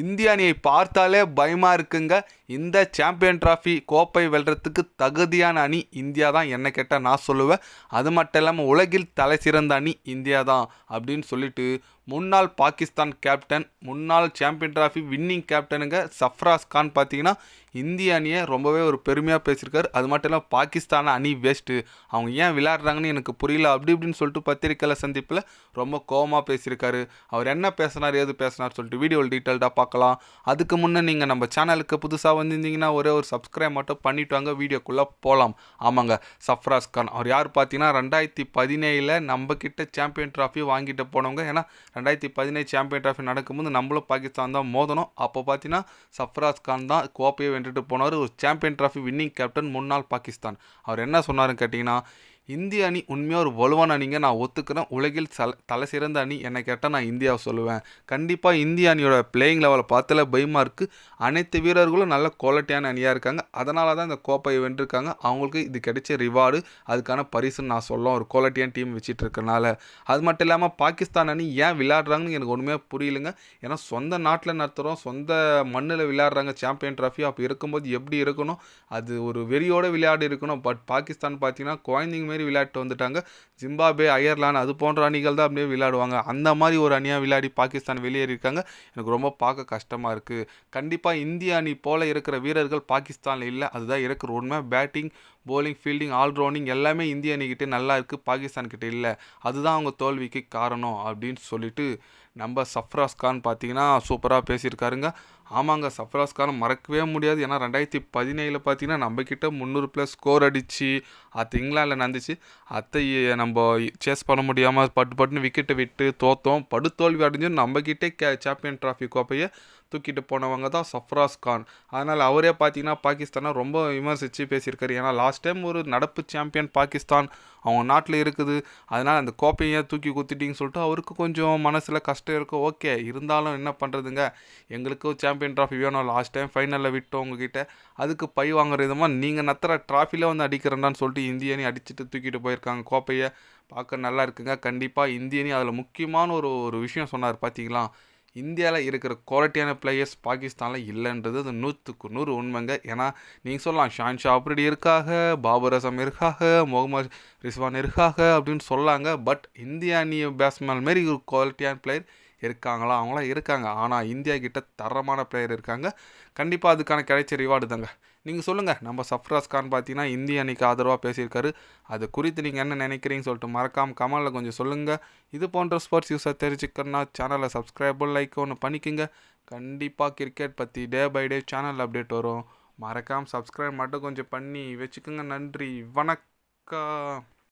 இந்திய அணியை பார்த்தாலே பயமாக இருக்குங்க. இந்த சாம்பியன் டிராஃபி கோப்பை வெல்றதுக்கு தகுதியான அணி இந்தியா தான் என்ன கேட்டால் நான் சொல்லுவேன். அது மட்டும் இல்லாமல் உலகில் தலை சிறந்த அணி இந்தியா தான் அப்படின்னு சொல்லிட்டு முன்னாள் பாகிஸ்தான் கேப்டன் முன்னாள் சாம்பியன் டிராஃபி வின்னிங் கேப்டனுங்க சஃப்ராஸ் கான் பார்த்தீங்கன்னா இந்திய அணியை ரொம்பவே ஒரு பெருமையாக பேசியிருக்காரு. அது மட்டும் இல்லாமல் பாகிஸ்தானை அணி வேஸ்ட்டு அவங்க ஏன் விளையாடுறாங்கன்னு எனக்கு புரியல. அப்படி இப்படின்னு சொல்லிட்டு பத்திரிக்கையில் சந்திப்பில் ரொம்ப கோவமாக பேசியிருக்காரு. அவர் என்ன பேசினார் ஏது பேசினார் சொல்லிட்டு வீடியோவில் டீட்டெயில்டாக பார்க்கலாம். அதுக்கு முன்னே நீங்கள் நம்ம சேனலுக்கு புதுசாக வந்திருந்தீங்கன்னா ஒரே ஒரு சப்ஸ்கிரைப் மட்டும் பண்ணிட்டு வாங்க வீடியோக்குள்ளே போகலாம் ஆமாங்க சஃப்ராஸ் கான். அவர் யார் பார்த்தீங்கன்னா ரெண்டாயிரத்தி பதினேழில் நம்ம சாம்பியன் ட்ராஃபி வாங்கிட்டு போனவங்க. ஏன்னா ரெண்டாயிரத்தி பதினேழு சாம்பியன் ட்ராஃபி நடக்கும்போது நம்மளும் பாகிஸ்தான் தான் மோதணும். அப்போ பார்த்தீங்கன்னா சஃப்ராஸ் கான் தான் கோப்பையை வென்றுட்டு போனார் ஒரு சாம்பியன் ட்ராஃபி வின்னிங் கேப்டன் முன்னாள் பாகிஸ்தான். அவர் என்ன சொன்னார்னு கேட்டிங்கன்னா இந்திய அணி உண்மையாக ஒரு வலுவான அணிங்க நான் ஒத்துக்கிறேன். உலகில் சல தலை சிறந்த அணி என்னை கேட்டால் நான் இந்தியாவை சொல்லுவேன். கண்டிப்பாக இந்திய அணியோட பிளேயிங் லெவலை பார்த்தால பயமாக இருக்குது அனைத்து வீரர்களும் நல்ல குவாலிட்டியான அணியாக இருக்காங்க. அதனால தான் இந்த கோப்பையை வென்றிருக்காங்க அவங்களுக்கு இது கிடைச்ச ரிவார்டு அதுக்கான பரிசுன்னு நான் சொல்லும். ஒரு குவாலிட்டியான டீம் வச்சுட்டு இருக்கனால அது மட்டும் இல்லாமல் பாகிஸ்தான் அணி ஏன் விளையாடுறாங்கன்னு எனக்கு ஒன்றுமே புரியலைங்க. ஏன்னா சொந்த நாட்டில் நடத்துகிறோம் சொந்த மண்ணில் விளையாடுறாங்க. சாம்பியன் ட்ராஃபி அப்போ இருக்கும்போது எப்படி இருக்கணும்? அது ஒரு வெறியோட விளையாடி இருக்கணும். பட் பாகிஸ்தான் பார்த்தீங்கன்னா குழந்தைங்க மாரி விளையாட்டு வந்துட்டாங்க. ஜிம்பாபே அயர்லாந்து அது போன்ற அணிகள் தான் அப்படியே விளையாடுவாங்க. அந்த மாதிரி ஒரு அணியாக விளையாடி பாகிஸ்தான் வெளியேறியிருக்காங்க. எனக்கு ரொம்ப பார்க்க கஷ்டமாக இருக்குது கண்டிப்பாக இந்திய அணி போல் இருக்கிற வீரர்கள் பாகிஸ்தானில் இல்லை. அதுதான் இருக்கிற உண்மை. பேட்டிங் போலிங் ஃபீல்டிங் ஆல்ரவுண்டிங் எல்லாமே இந்திய அணிக்கிட்ட நல்லா இருக்குது பாகிஸ்தான்கிட்ட இல்லை. அதுதான் அவங்க தோல்விக்கு காரணம் அப்படின்னு சொல்லிட்டு நம்ம சஃப்ராஸ் கான் பார்த்தீங்கன்னா சூப்பராக பேசியிருக்காருங்க. ஆமாங்க சஃப்ராஸ் கான் மறக்கவே முடியாது. ஏன்னா ரெண்டாயிரத்தி பதினேழில் பார்த்தீங்கன்னா நம்மக்கிட்ட முந்நூறு ப்ளஸ் ஸ்கோர் அடித்து அத்தை இங்கிலாண்டில் நடந்துச்சு. அதை நம்ம சேஸ் பண்ண முடியாமல் பட்டு பட்டுன்னு விக்கெட்டை விட்டு தோத்தோம். படுத்தோல்வி அடைஞ்சு நம்மக்கிட்டே கே சாம்பியன் ட்ராஃபி கோப்பையை தூக்கிட்டு போனவங்க தான் சஃப்ராஸ் கான். அதனால் அவரே பார்த்தீங்கன்னா பாகிஸ்தானை ரொம்ப விமர்சித்து பேசியிருக்காரு. ஏன்னா லாஸ்ட் டைம் ஒரு நடப்பு சாம்பியன் பாகிஸ்தான் அவங்க நாட்டில் இருக்குது. அதனால் அந்த கோப்பையை தூக்கி குத்திட்டிங்கன்னு சொல்லிட்டு அவருக்கு கொஞ்சம் மனசில் கஷ்டம் இருக்கும் ஓகே இருந்தாலும் என்ன பண்ணுறதுங்க எங்களுக்கு சாம்பியன் ட்ராஃபி வேணும். லாஸ்ட் டைம் ஃபைனலில் விட்டோம் உங்ககிட்ட. அதுக்கு பை வாங்குற விதமாக நீங்கள் நத்துற ட்ராஃபியில் வந்து அடிக்கிறேன்டான்னு சொல்லிட்டு இந்திய அணி அடிச்சுட்டு தூக்கிட்டு போயிருக்காங்க கோப்பையை. பார்க்க நல்லா இருக்குங்க. கண்டிப்பாக இந்திய அணி அதில் முக்கியமான ஒரு ஒரு விஷயம் சொன்னார் பார்த்தீங்களா இந்தியாவில் இருக்கிற குவாலிட்டியான பிளேயர்ஸ் பாகிஸ்தானில் இல்லைன்றது அது நூற்றுக்கு நூறு உண்மைங்க. ஏன்னா நீங்கள் சொல்லலாம் ஷான் ஷா அப்படி இருக்காக பாபர் அசம் இருக்காக முகமது ரிஸ்வான் இருக்காக அப்படின்னு சொல்லாங்க. பட் இந்திய அணி பேட்ஸ்மேன் மாரி ஒரு குவாலிட்டியான பிளேயர் இருக்காங்களா? அவங்களாம் இருக்காங்க. ஆனால் இந்தியா கிட்ட தரமான பிளேயர் இருக்காங்க. கண்டிப்பாக அதுக்கான கிடைச்ச ரிவார்டு தாங்க. நீங்கள் சொல்லுங்கள் நம்ம சஃப்ராஸ் கான் பார்த்தீங்கன்னா இந்திய அணிக்கு ஆதரவாக பேசியிருக்காரு. அது குறித்து நீங்கள் என்ன நினைக்கிறீங்கன்னு சொல்லிட்டு மறக்காம கமலில் கொஞ்சம் சொல்லுங்கள் இது போன்ற ஸ்போர்ட்ஸ் யூஸை தெரிஞ்சுக்கணும்னா சேனலை சப்ஸ்கிரைபர் லைக் ஒன்று பண்ணிக்கோங்க. கண்டிப்பாக கிரிக்கெட் பற்றி day by day channel update வரும். மறக்காமல் சப்ஸ்கிரைப் மட்டும் கொஞ்சம் பண்ணி வச்சுக்கோங்க. நன்றி. வணக்கம்.